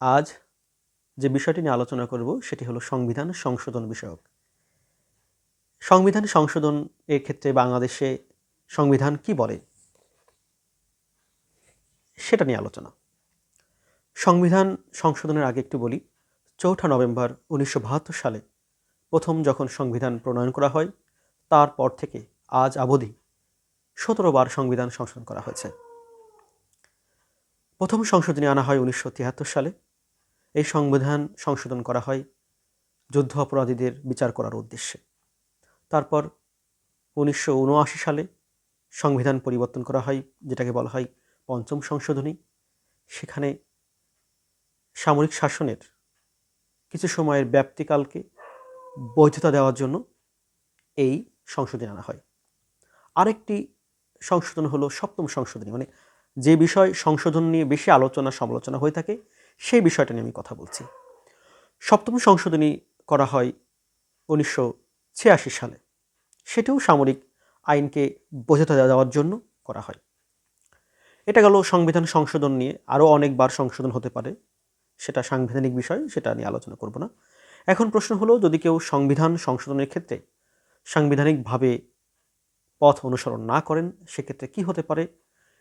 আজ যে বিষয়টি নিয়ে আলোচনা করব সেটি হলো সংবিধান সংশোধন বিষয়ক। সংবিধান সংশোধন এর ক্ষেত্রে বাংলাদেশে সংবিধান কি বলে? সেটা নিয়ে আলোচনা। সংবিধান সংশোধনের আগে একটু বলি, চৌঠা নভেম্বর উনিশশো বাহাত্তর সালে প্রথম যখন সংবিধান প্রণয়ন করা হয়, তারপর থেকে আজ অবধি সতেরো বার সংবিধান সংশোধন করা হয়েছে। প্রথম সংশোধনী আনা হয় উনিশশো তিয়াত্তর সালে। এই সংবিধান সংশোধন করা হয় যুদ্ধ অপরাধীদের বিচার করার উদ্দেশ্যে। তারপর উনিশশো উনআশি সালে সংবিধান পরিবর্তন করা হয়, যেটাকে বলা হয় পঞ্চম সংশোধনী। সেখানে সামরিক শাসনের কিছু সময়ের ব্যাপ্তিকালকে বৈধতা দেওয়ার জন্য এই সংশোধনী আনা হয়। আরেকটি সংশোধন হলো সপ্তম সংশোধনী মানে যে বিষয় সংশোধন নিয়ে বেশি আলোচনা সমালোচনা হয়ে থাকে সেই বিষয়টা নিয়ে আমি কথা বলছি। সপ্তম সংশোধনী করা হয় উনিশশো ছিয়াশি সালে। সেটিও সামরিক আইনকে বোঝাতে দেওয়ার জন্য করা হয়। এটা গেল সংবিধান সংশোধন নিয়ে আরও অনেকবার সংশোধন হতে পারে। সেটা সাংবিধানিক বিষয়, সেটা নিয়ে আলোচনা করব না। এখন প্রশ্ন হলো, যদি কেউ সংবিধান সংশোধনের ক্ষেত্রে সাংবিধানিকভাবে পথ অনুসরণ না করেন, সেক্ষেত্রে কি হতে পারে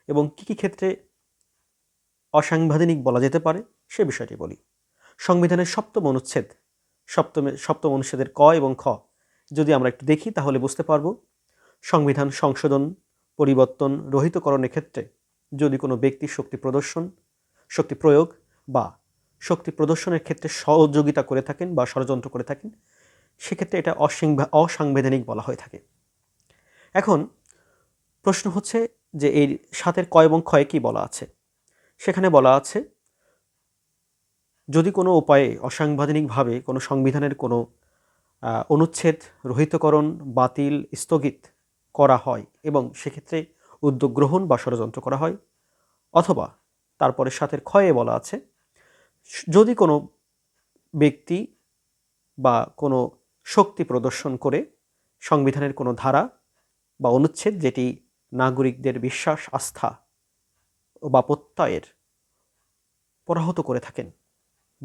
এবং কী কী ক্ষেত্রে অসাংবিধানিক বলা যেতে পারে? সে বিষয়টি বলি। সংবিধানের সপ্তম অনুচ্ছেদ, সপ্তমে, সপ্তম অনুচ্ছেদের ক এবং খ। যদি আমরা একটু দেখি, তাহলে বুঝতে পারব, সংবিধান সংশোধন, পরিবর্তন রহিতকরণের ক্ষেত্রে যদি কোনো ব্যক্তি শক্তি প্রদর্শন, শক্তি প্রয়োগ বা শক্তি প্রদর্শনের ক্ষেত্রে সহযোগিতা করে থাকেন বা ষড়যন্ত্র করে থাকেন, সেক্ষেত্রে এটা অসাংবিধানিক বলা হয়ে থাকে। এখন প্রশ্ন হচ্ছে যে এই সাতের ক এবং ক্ষয়ে কী বলা আছে? সেখানে বলা আছে যদি কোনো উপায়ে অসাংবিধানিকভাবে কোনো সংবিধানের কোনো অনুচ্ছেদ রহিতকরণ বাতিল স্থগিত করা হয় এবং সেক্ষেত্রে উদ্যোগ গ্রহণ বা ষড়যন্ত্র করা হয়, অথবা তারপরে সাথের ক্ষয়ে বলা আছে যদি কোনো ব্যক্তি বা কোনো শক্তি প্রদর্শন করে সংবিধানের কোনো ধারা বা অনুচ্ছেদ যেটি নাগরিকদের বিশ্বাস, আস্থা বা প্রত্যয়ের পরাহত করে থাকেন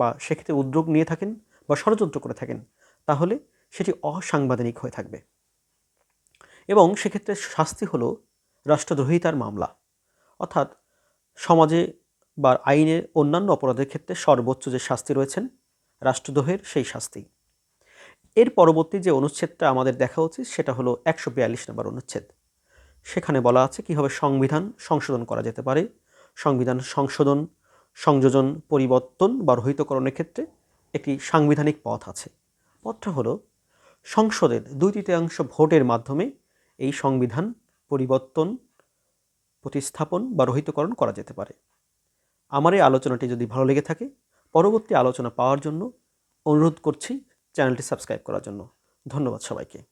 বা সেক্ষেত্রে উদ্যোগ নিয়ে থাকেন বা ষড়যন্ত্র করে থাকেন, তাহলে সেটি অসাংবিধানিক হয়ে থাকবে। এবং সেক্ষেত্রে শাস্তি হলো রাষ্ট্রদ্রোহিতার মামলা। অর্থাৎ সমাজে বা আইনের অন্যান্য অপরাধের ক্ষেত্রে সর্বোচ্চ যে শাস্তি রয়েছেন, রাষ্ট্রদ্রোহের সেই শাস্তি। এর পরবর্তী যে অনুচ্ছেদটা আমাদের দেখা উচিত, সেটা হলো একশো বিয়াল্লিশ নম্বর অনুচ্ছেদ। সেখানে বলা আছে কীভাবে সংবিধান সংশোধন করা যেতে পারে। সংবিধান সংশোধন সংযোজন, পরিবর্তন বা রহিতকরণের ক্ষেত্রে একটি সাংবিধানিক পথ আছে। পথটা হলো, সংসদের দুই তৃতীয়াংশ ভোটের মাধ্যমে এই সংবিধান পরিবর্তন, প্রতিস্থাপন বা রহিতকরণ করা যেতে পারে। আমার এই আলোচনাটি যদি ভালো লেগে থাকে, পরবর্তী আলোচনা পাওয়ার জন্য অনুরোধ করছি চ্যানেলটি সাবস্ক্রাইব করার জন্য। ধন্যবাদ সবাইকে।